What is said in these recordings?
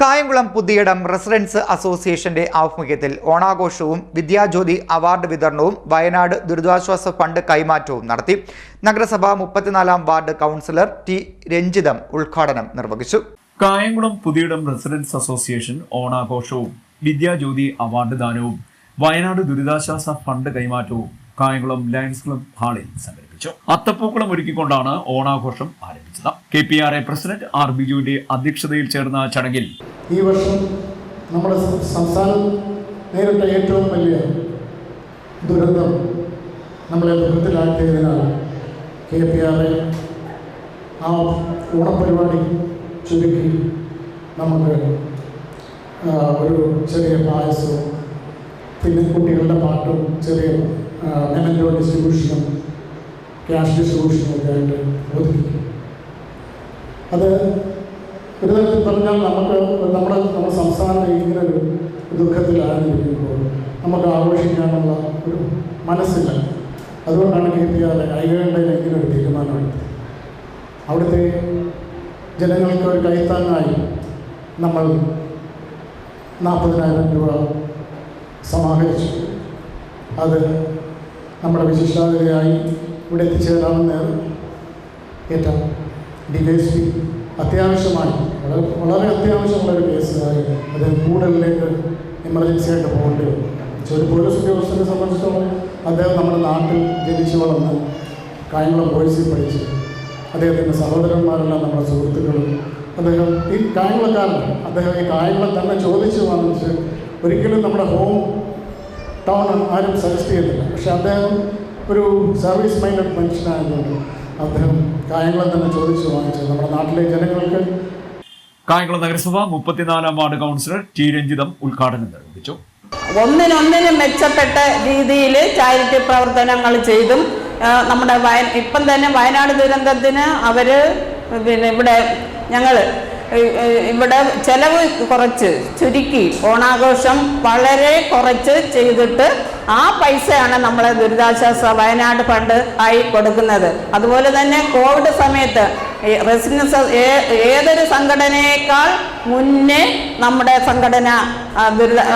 Kayamkulam Puthiyidam residence അസോസിയേഷന്റെ ആഭിമുഖ്യത്തിൽ ഓണാഘോഷവും Vidyajyothi award വിതരണവും വയനാട് ദുരിതാശ്വാസ ഫണ്ട് കൈമാറ്റവും നടത്തി. നഗരസഭ മുപ്പത്തിനാലാം വാർഡ് കൗൺസിലർ ടി രഞ്ജിതം ഉദ്ഘാടനം നിർവഹിച്ചു. കായംകുളം പുതിയിടം റെസിഡൻസ് അസോസിയേഷൻ ഓണാഘോഷവും വിദ്യാജ്യോതി അവാർഡ് ദാനവും വയനാട് ദുരിതാശ്വാസ ഫണ്ട് കൈമാറ്റവും കായംകുളം ലയൺസ് ക്ലബ് ഹാളിൽ സംഘടിപ്പിച്ചു. അത്തപ്പൂക്കളം ഒരുക്കിക്കൊണ്ടാണ് ഓണാഘോഷം ആരംഭിച്ചത്. K P R A president R ബിജുവിന്റെ അധ്യക്ഷതയിൽ ചേർന്ന ചടങ്ങിൽ ഈ വർഷം നമ്മുടെ സംസ്ഥാനം നേരിട്ട ഏറ്റവും വലിയ ദുരന്തം നമ്മളെ ദുഃഖത്തിലാക്കിയതിനാൽ കെ പി ആർ എ ആ ഓണപരിപാടി ചുരുക്കി നമുക്ക് ഒരു ചെറിയ പായസവും പിന്നെ കുട്ടികളുടെ പാട്ടും ചെറിയ മെമന്റോ ഡിസ്ട്രിബ്യൂഷനും ക്യാഷ് ഡിസ്ട്രിബ്യൂഷനും ഒക്കെ ബോധിപ്പിക്കും അത് ഒരു തരത്തിൽ പറഞ്ഞാൽ നമുക്ക് നമ്മുടെ നമ്മുടെ സംസ്ഥാനം ഇങ്ങനെ ഒരു ദുഃഖത്തിലായിരിക്കുമ്പോൾ നമുക്ക് ആഘോഷിക്കാനുള്ള ഒരു മനസ്സില്ല. അതുകൊണ്ടാണ് കെ പി ആർ ഐകണ്ടയിൽ ഇങ്ങനെ ഒരു തീരുമാനമെടുത്തത് അവിടുത്തെ ജനങ്ങൾക്ക് ഒരു കൈത്താങ്ങായി നമ്മൾ നാൽപ്പതിനായിരം രൂപ സമാഹരിച്ചു. അത് നമ്മുടെ വിശിഷ്ടാതിഥിയായി ഇവിടെ എത്തിച്ചേരാമെന്ന് ഏറ്റവും ഡി എസ് പി അത്യാവശ്യമായി വളരെ വളരെ അത്യാവശ്യമുള്ള ഒരു കേസായി അത് കൂടുതലേക്ക് എമർജൻസി ആയിട്ട് പോകേണ്ടി വന്നു. ഒരു പോലീസ് ഉദ്യോഗസ്ഥനെ സംബന്ധിച്ചിടത്തോളം അദ്ദേഹം നമ്മുടെ നാട്ടിൽ ജനിച്ചു വളർന്ന് കായംകുളം പോലീസിൽ പഠിച്ച് അദ്ദേഹത്തിന്റെ സഹോദരന്മാരെല്ലാം നമ്മുടെ സുഹൃത്തുക്കളും അദ്ദേഹം ഈ കായംകുളക്കാരൻ അദ്ദേഹം ഈ കായംകുളം തന്നെ ചോദിച്ചു വാങ്ങിച്ച് ഒരിക്കലും നമ്മുടെ ഹോം ടൗൺ ആരും സജസ്റ്റ് ചെയ്തില്ല പക്ഷെ അദ്ദേഹം ഒരു സർവീസ് മൈൻഡഡ് മനുഷ്യനായതുകൊണ്ട് അദ്ദേഹം കായംകുളം തന്നെ ചോദിച്ചു വാങ്ങിച്ചു നമ്മുടെ നാട്ടിലെ ജനങ്ങൾക്ക് കായംകുളം നഗരസഭ മുപ്പത്തിനാലാം വാർഡ് കൗൺസിലർ ടി രഞ്ജിതം ഉദ്ഘാടനം നിർവഹിച്ചു. ഒന്നിനൊന്നിനും മെച്ചപ്പെട്ട രീതിയിൽ ചാരിറ്റി പ്രവർത്തനങ്ങൾ ചെയ്തും നമ്മുടെ വയ ഇപ്പം തന്നെ വയനാട് ദുരന്തത്തിന് അവർ പിന്നെ ഇവിടെ ഞങ്ങൾ ഇവിടെ ചെലവ് കുറച്ച് ചുരുക്കി. ഓണാഘോഷം വളരെ കുറച്ച് ചെയ്തിട്ട് ആ പൈസയാണ് നമ്മളെ ദുരിതാശ്വാസ വയനാട് ഫണ്ട് ആയി കൊടുക്കുന്നത്. അതുപോലെ തന്നെ കോവിഡ് സമയത്ത് റെസിഡൻസ് ഏതൊരു സംഘടനയേക്കാൾ മുന്നേ നമ്മുടെ സംഘടന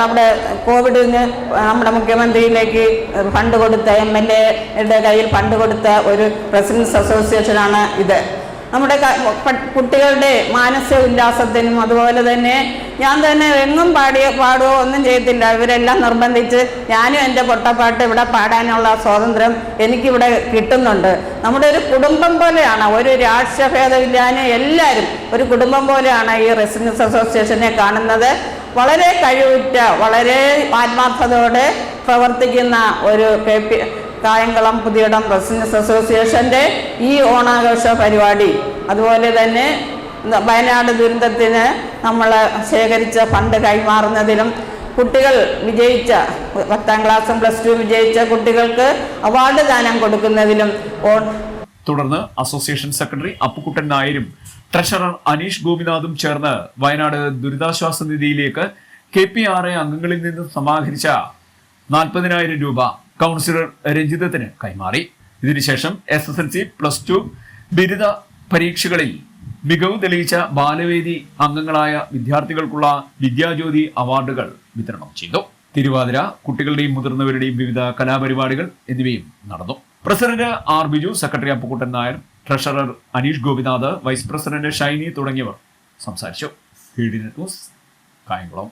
നമ്മുടെ കോവിഡിന് നമ്മുടെ മുഖ്യമന്ത്രിയിലേക്ക് ഫണ്ട് കൊടുത്ത എം എൽ എയുടെ കയ്യിൽ ഫണ്ട് കൊടുത്ത ഒരു റെസിഡൻസ് അസോസിയേഷനാണ് ഇത്. നമ്മുടെ കുട്ടികളുടെ മാനസിക ഉല്ലാസത്തിനും അതുപോലെ തന്നെ ഞാൻ തന്നെ എങ്ങും പാടിയ പാടുകയോ ഒന്നും ചെയ്യത്തില്ല. ഇവരെല്ലാം നിർബന്ധിച്ച് ഞാനും എന്റെ പൊട്ടപ്പാട്ട് ഇവിടെ പാടാനുള്ള സ്വാതന്ത്ര്യം എനിക്കിവിടെ കിട്ടുന്നുണ്ട്. നമ്മുടെ ഒരു കുടുംബം പോലെയാണ് ഒരു രാഷ്ട്രഭേദമില്ലാതെ എല്ലാവരും ഒരു കുടുംബം പോലെയാണ് ഈ റെസിഡൻസ് അസോസിയേഷനെ കാണുന്നത്. വളരെ കഴിവുറ്റ വളരെ ആത്മാർത്ഥതയോടെ പ്രവർത്തിക്കുന്ന ഒരു K P Kayamkulam Puthiyidam residence അസോസിയേഷന്റെ ഈ ഓണാഘോഷ പരിപാടി. അതുപോലെ തന്നെ വയനാട് ദുരന്തത്തിന് നമ്മൾ ശേഖരിച്ച ഫണ്ട് കൈമാറുന്നതിലും കുട്ടികൾ വിജയിച്ച പത്താം ക്ലാസ്സും പ്ലസ് ടു വിജയിച്ച കുട്ടികൾക്ക് അവാർഡ് ദാനം കൊടുക്കുന്നതിലും തുടർന്ന് അസോസിയേഷൻ സെക്രട്ടറി അപ്പുക്കുട്ടൻ നായരും ട്രഷറർ അനീഷ് ഗോപിനാഥും ചേർന്ന് വയനാട് ദുരിതാശ്വാസ നിധിയിലേക്ക് കെ പി ആർ എ അംഗങ്ങളിൽ നിന്ന് സമാഹരിച്ച നാൽപ്പതിനായിരം രൂപ കൗൺസിലർ രഞ്ജിതത്തിന് കൈമാറി. ഇതിനുശേഷം S S L C plus two ബിരുദ പരീക്ഷകളിൽ മികവ് തെളിയിച്ച ബാലവേദി അംഗങ്ങളായ വിദ്യാർത്ഥികൾക്കുള്ള വിദ്യാജ്യോതി അവാർഡുകൾ വിതരണം ചെയ്തു. തിരുവാതിര കുട്ടികളുടെയും മുതിർന്നവരുടെയും വിവിധ കലാപരിപാടികൾ എന്നിവയും നടന്നു. President R Biju secretary Appukkuttan Nair treasurer Aneesh Gopinath vice president Shiny തുടങ്ങിയവർ സംസാരിച്ചു. ന്യൂസ് കായംകുളം.